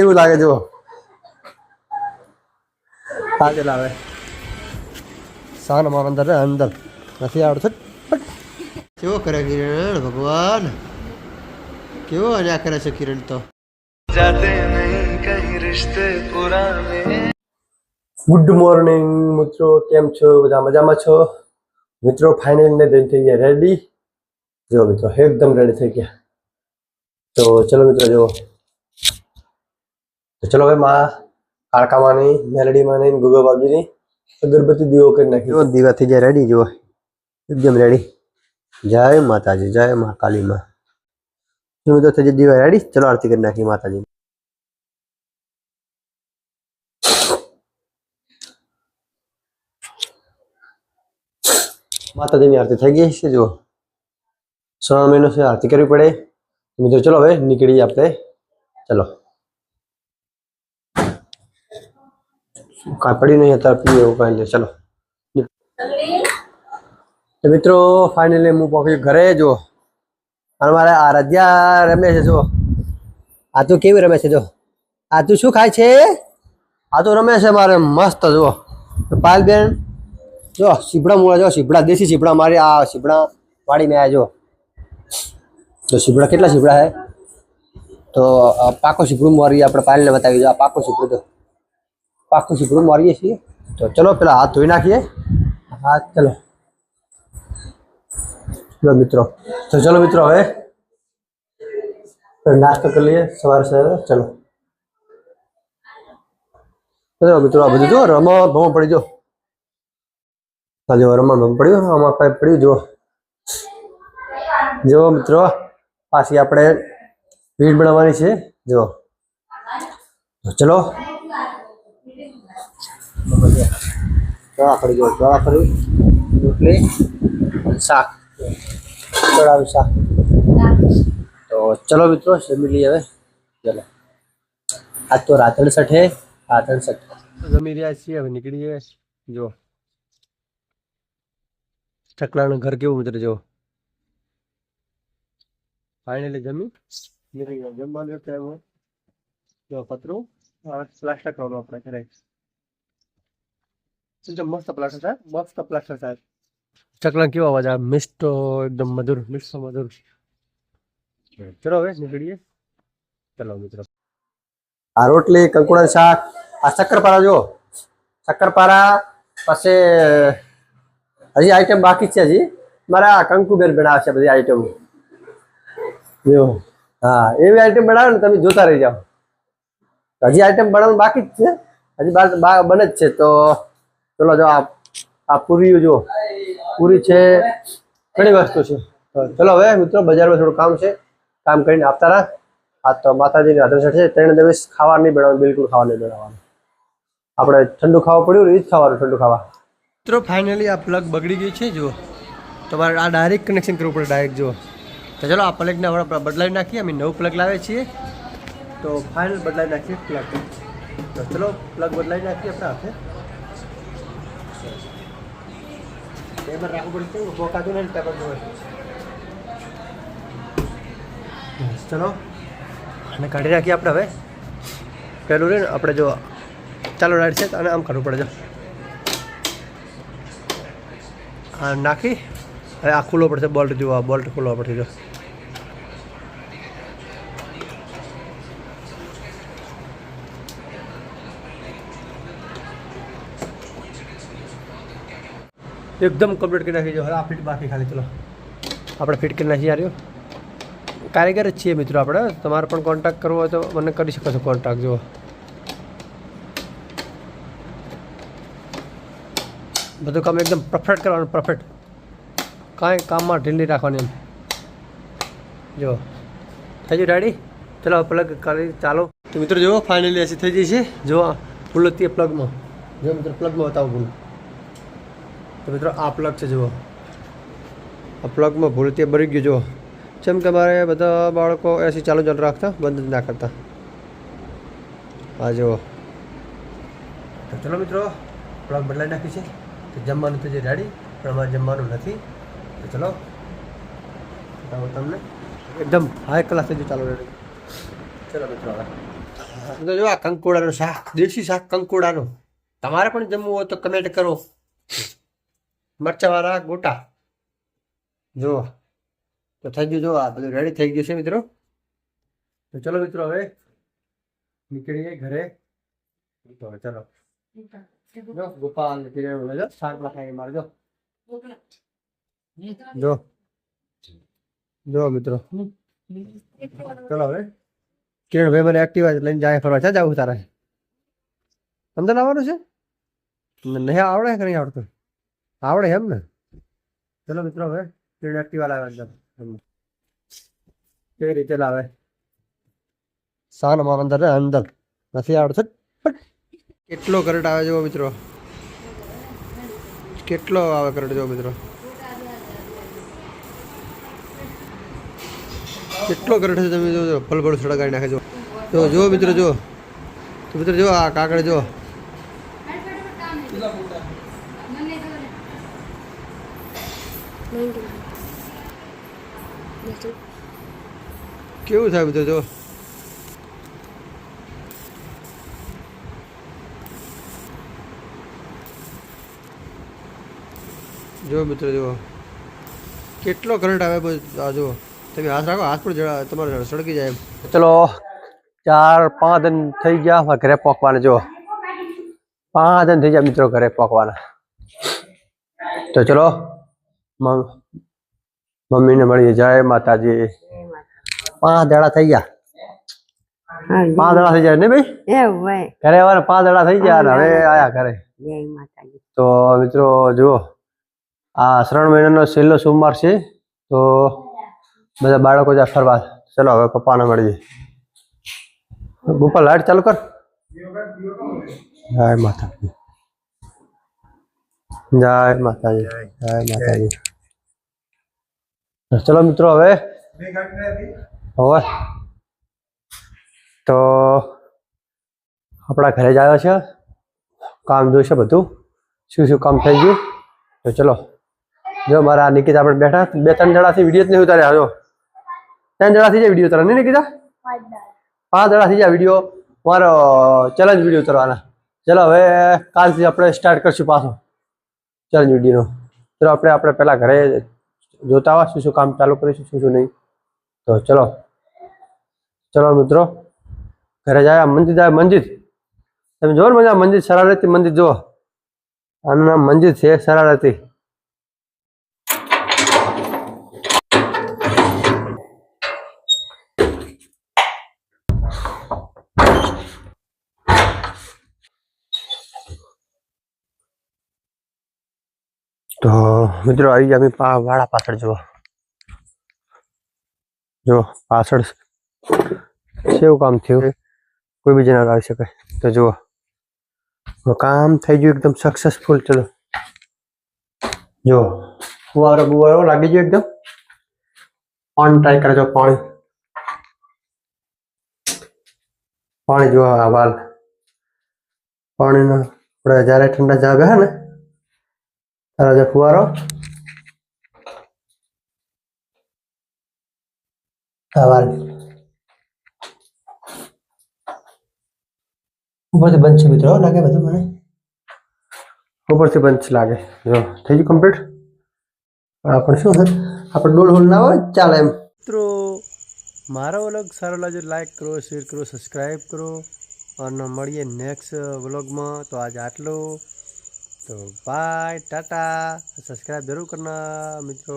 એવું લાગે જુઓ. આ ચલાવે સાનમાં અંદર અંદર. નથી આવડતું. કેવો કરે કિરણ ભગવાન? કેવો અજા કરે છે કિરણ તો? જાતે નહીં કઈ રિશ્તે પુરાને ગુડ મોર્નિંગ મિત્રો. કેમ છો? બધા મજામાં છો? મિત્રો ફાઇનલ ને દિલ થઈ ગયા. રેડી જો મિત્રો એકદમ રેડી થઈ ગયા. તો ચલો મિત્રો જો તો ચલો હવે માં કાળકામાની નહીં ગુગા બાબજીની અગરબત્તી દીવો કરી નાખી દીવાથી જાય રેડી જુઓ. એકદમ રેડી જય માતાજી, જય મા કાલી માં શું તો થઈ જાય દીવા રેડી ચલો આરતી કરી નાખી માતાજી માતાજીની આરતી થઈ ગઈ છે, જુઓ. શ્રાવણ મહિનો છે, આરતી કરવી પડે. મિત્રો, ચલો હવે નીકળીએ આપણે. ચલો. કાંઈ પડી નહીં અત્યારે પીએ એવું કાંઈ નહીં. ચલો. મિત્રો ફાઇનલી હું પહોંચ્યું ઘરે જો અને મારે આરાધ્યા રમે છે જો આ તું કેવી રમે છે જો આ તું શું ખાય છે? આ તો રમે છે મારે મસ્ત જો પાયલબેન જો સીપડા મૂળા જો સીપડા દેશી સીપડા મારી, આ સીપડા વાળી આવ્યા જો તો સીપડા કેટલા સીપડા છે? તો આ પાકો સીપડું મારી આપણે પાયલને બતાવી દો આ પાકો સીપડું તો પાકું સીપડું મારીએ છીએ. તો ચલો, પેલા હાથ ધોઈ નાખીએ. હાથ, ચલો. ચલો મિત્રો. તો ચલો મિત્રો, હવે નાસ્તો કરી લઈએ સવારે સવારે. ચલો. મિત્રો, આ બધું જો રમો ભમો પડી જો. આ જો રમણ ભમ પડ્યું આમાં કઈ પડ્યું જો. જો મિત્રો, પાછી આપણે ભીડ બનાવવાની છે. જો. ચલો. ચોળા ફરી જો ચોળા ફરી રોટલી અને શાક ચોળાનું શાક તો ચલો મિત્રો જમી લઈએ હવે ચલો આજ તો રાતણ સઠે રાતણ સઠ જમી રહ્યા છીએ હવે નીકળીએ જો ચકલાનું ઘર કેવું મિત્ર જો ફાઇનલી જમી નીકળી ગયા જમવાનું ટાઈમ જો પતરું પ્લાસ્ટર કરવાનું આપણે ઘરે એકદમ મસ્ત પ્લાસ્ટર સાહેબ મસ્ત પ્લાસ્ટર સાહેબ ચકલા કેવો અવાજ આવે મિષ્ટો એકદમ મધુર મિષ્ટો મધુર. ચલો હવે નીકળીએ. ચલો મિત્રો. આ રોટલી કંકુડા શાક આ શક્કરપારા જો શક્કરપારા પાસે હજી આઈટમ બાકી છે હજી. મારા કંકુબેન બનાવે છે બધી આઈટમ જો હા એવી આઈટમ બનાવે ને તમે જોતા રહી જાઓ. હજી આઈટમ બનાવવાનું બાકી જ છે. હજી બાર બા- બને જ છે તો ચલો જો આ આ પૂરી જો પૂરી છે, ઘણી વસ્તુ છે. ચલો હવે મિત્રો, બજારમાં થોડું કામ છે. કામ કરીને આપતા રહા. આ તો માતાજીની આદર્શ છે. ત્રણ દિવસ ખાવા નહીં બનાવવાનું, બિલકુલ ખાવા નહીં બનાવવાનું. આપણે ઠંડુ ખાવા પડ્યું એ જ ખાવાનું, ઠંડુ ખાવા. મિત્રો ફાઇનલી આ પ્લગ બગડી ગઈ છે જો તમારે આ ડાયરેક્ટ કનેક્શન કરવું પડે ડાયરેક્ટ જો તો ચલો, આ પ્લગને આપણે બદલાવી નાખીએ. અમે નવું પ્લગ લાવીએ છીએ. તો ફાઇનલ બદલાવી નાખીએ પ્લગ ચલો પ્લગ બદલાવી નાખીએ આપણે હાથે. જોવે. ચલો અને કાઢી નાખીએ આપણે હવે. પહેલું રહીને આપણે જો ચાલો રાઈડ છે અને આમ કાઢવું પડે, જો. નાખી હવે આ ખુલ્લો પડશે, બોલ્ટ આ બોલ્ટ ખુલ્લો પડશે, જો. એકદમ કમ્પ્લીટ કરી નાખી જો હવે આ ફીટ બાકી ખાલી, ચલો. આપણે ફિટ કરી નાખી રહ્યો કારીગર જ છીએ મિત્રો આપણે. તમારે પણ કોન્ટેક્ટ કરવો હોય તો મને કરી શકો છો કોન્ટેક્ટ જુઓ. બધું કામ એકદમ પરફેક્ટ કરવાનું પરફેક્ટ કાંઈ કામમાં ઢીલી રાખવાની એમ. જો થઈ ગયું રેડી ચલો પ્લગ કરી ચાલો. તો મિત્રો, જુઓ ફાઇનલી એસી થઈ જઈ છે. જો ભૂલ હતી પ્લગમાં જો મિત્રો પ્લગમાં બતાવો ભૂલ. તો મિત્રો, આ પ્લગ છે, જુઓ. આ પ્લગમાં ભૂલ તે ભરી ગયું, જુઓ. જેમ કે મારે બધા બાળકો એસી ચાલુ ચાલુ રાખતા, બંધ જ ના કરતા. હા જુઓ. તો ચલો મિત્રો પ્લગ બદલાઈ નાખી છે. તો જમવાનું તો જે રેડી પણ અમારે જમવાનું નથી. તો ચલો તમને. એકદમ હાઈ ક્લાસ ગયું ચાલુ રેડી ચલો મિત્રો, હવે. જો આ કંકોડાનું શાક, દેશી શાક કંકોડાનું. તમારે પણ જમવું હોય તો કમેન્ટ કરો. મરચાવાળા ગોટા. જુઓ. તો થઈ ગયું જો આ બધું રેડી થઈ ગયું છે મિત્રો. તો ચલો મિત્રો હવે નીકળીએ ઘરે. તો ચલો. જો, ગોપાલ જો, શાક ખાઈ મારજો જો. જો. મિત્રો. ચલો હવે. કિરણ ભાઈ મને એક્ટિવા લઈને જાય ફરવા. છે જવું તારે? અંદર આવવાનું છે? નહીં આવડે કે નહીં આવડતું? આવડે એમ ને? ચલો મિત્રો હવે કિરણ એક્ટિવા લાવે અંદર. કેવી રીતે લાવે? સાનમાં અંદર ને અંદર. નથી આવડતું. કેટલો કરંટ આવે જો મિત્રો? કેટલો આવે કરંટ જો મિત્રો? કેટલો કરંટ છે તમે જોજો. ફલફળ સળગાવી નાખે જો જો જો મિત્રો જો તો મિત્રો જો આ કાગળ જો કેવું થાય મિત્રો જો જો મિત્રો જુઓ કેટલો કરંટ આવે બસ આ જુઓ તમે હાથ રાખો હાથ પણ જરા તમારે સળગી જાય એમ. ચલો ચાર પાંચ દિન થઈ ગયા હવે ઘરે પહોંચવાના જો. પાંચ દિન થઈ ગયા મિત્રો ઘરે પહોંચવાના તો ચલો. મમ- મમ્મીને મળીએ. જય માતાજી. પાંચ દાડા થઈ ગયા. પાંચ દાડા થઈ જાય ને ભાઈ? ઘરે આવવાના પાંચ દાડા થઈ ગયા હવે આયા ઘરે. તો મિત્રો જુઓ. આ શ્રાવણ મહિનાનો છેલ્લો સોમવાર છે. તો બધા બાળકો જ્યાં ફરવા. ચલો હવે પપ્પાને મળીએ. ગોપાલ લાઈટ ચાલુ કર. જય માતાજી. જય માતાજી. જય માતાજી. ચલો મિત્રો, હવે હવે તો આપણા ઘરે જ આવ્યો છે. કામ જોઈશે બધું. શું શું કામ થઈ ગયું? તો ચલો, જો મારા નિકિતા આપણે બેઠા. બે ત્રણ જણાથી વીડિયો જ નહીં ઉતાર્યા આવ્યો ત્રણ જણાથી જાય વીડિયો ઉતારવા નહીં નિકિતા? પાંચ જણાથી જાય વીડિયો મારો ચેલેન્જ વીડિયો ઉતારવાના. ચલો, હવે કાલથી આપણે સ્ટાર્ટ કરશું પાછો ચેલેન્જ વિડીયોનો ચલો, આપણે આપણે પહેલાં ઘરે જોતા આવા શું શું કામ ચાલુ કરીશું શું શું નહીં. તો ચલો ચલો મિત્રો, ઘરે જાય મંદિર જાય મંદિર તમે જો ને મજા મંદિર શરારતી મંદિર જુઓ આનું નામ મંદિર છે, શરારતી. તો મિત્રો આવી ગયા અમે પા વાળા પાછળ જુઓ જો પાછળ કેવું કામ થયું કોઈ બીજે ના આવી શકે તો જુઓ તો કામ થઈ ગયું એકદમ સક્સેસફુલ ચલો જો ફુવારો બુવારો લાગી ગયો એકદમ ઓન ટ્રાય કરે જો પાણી પાણી જો આ વાલ પાણીનો આપણે જ્યારે ઠંડા ચા બેહે ને ત્યારે જો ફુવારો આ વાલ ઉપરથી બંધ છે મિત્રો લાગે બધું મને? ઉપરથી બંધ છે લાગે. જો થઈ ગયું કમ્પ્લીટ આપણે શું છે? આપણે ડોલ હોલ ના હોય ચાલે એમ. મિત્રો મારો વ્લોગ સારો લાગે લાઈક કરો શેર કરો સબસ્ક્રાઈબ કરો. અને મળીએ નેક્સ્ટ વ્લોગમાં તો આજે આટલું. તો બાય ટાટા. સબસ્ક્રાઈબ જરૂર કરના મિત્રો.